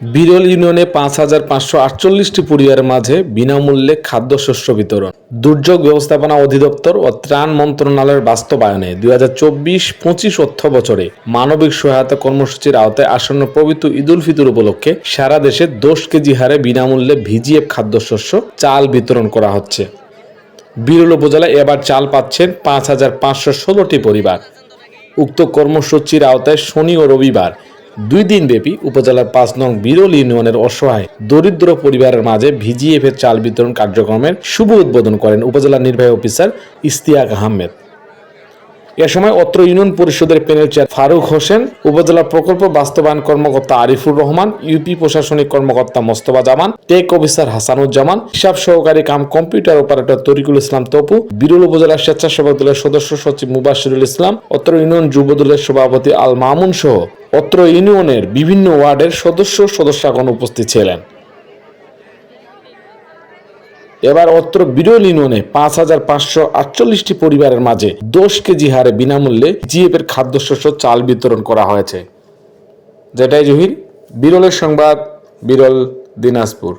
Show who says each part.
Speaker 1: বিরল ইউনিয়নে পাঁচ হাজার পাঁচশো আটচল্লিশটি পরিবারের মাঝে বিনামূল্যে খাদ্যশস্য বিতরণ। দুর্যোগ ব্যবস্থাপনা অধিদপ্তর ও ত্রাণ মন্ত্রণালয়ের বাস্তবায়নে দুই হাজার চব্বিশ পঁচিশ অর্থ বছরে মানবিক সহায়তা কর্মসূচির আওতায় আসন্ন পবিত্র ঈদুল ফিতর উপলক্ষে সারা দেশে দশ কেজি হারে বিনামূল্যে ভিজিএফ খাদ্যশস্য চাল বিতরণ করা হচ্ছে। বিরল উপজেলায় এবার চাল পাচ্ছেন পাঁচ হাজার পাঁচশো ষোলোটি পরিবার। উক্ত কর্মসূচির আওতায় শনি ও রবিবার দুই দিন ব্যাপী উপজেলার পাঁচ নং বিরল ইউনিয়নের অসহায়, দরিদ্র পরিবারের মাঝে ভিজিএফ এর চাল বিতরণ কার্যক্রমের শুভ উদ্বোধন করেন উপজেলা নির্বাহী অফিসার ইস্তিয়াক আহমেদ। এ সময় অত্র ইউনিয়ন পরিষদের প্যানেল চেয়ার ফারুক হোসেন, উপজেলা প্রকল্প বাস্তবায়ন কর্মকর্তা আরিফুর রহমান, ইউপি প্রশাসনিক কর্মকর্তা মোস্তফা জামান, টেক অফিসার হাসানুজ্জামান, হিসাব সহকারী cum computer operator Tariqul Islam Tapu, Biral upazila স্বেচ্ছাসেবক দলের সদস্য সচিব মুবাসিরুল ইসলাম, অত্র ইউনিয়ন যুব দলের সভাপতি আল মামুন সহ অত্র ইউনিয়নের বিভিন্ন ওয়ার্ডের সদস্য সদস্যগণ উপস্থিত ছিলেন। এবার অত্র বিরল ইউনিয়নে পাঁচ হাজার পাঁচশো আটচল্লিশটি পরিবারের মাঝে দশ কেজি হারে বিনামূল্যে জিএফ এর খাদ্যশস্য চাল বিতরণ করা হয়েছে। যেটাই জহির, বিরলের সংবাদ, বিরল দিনাজপুর।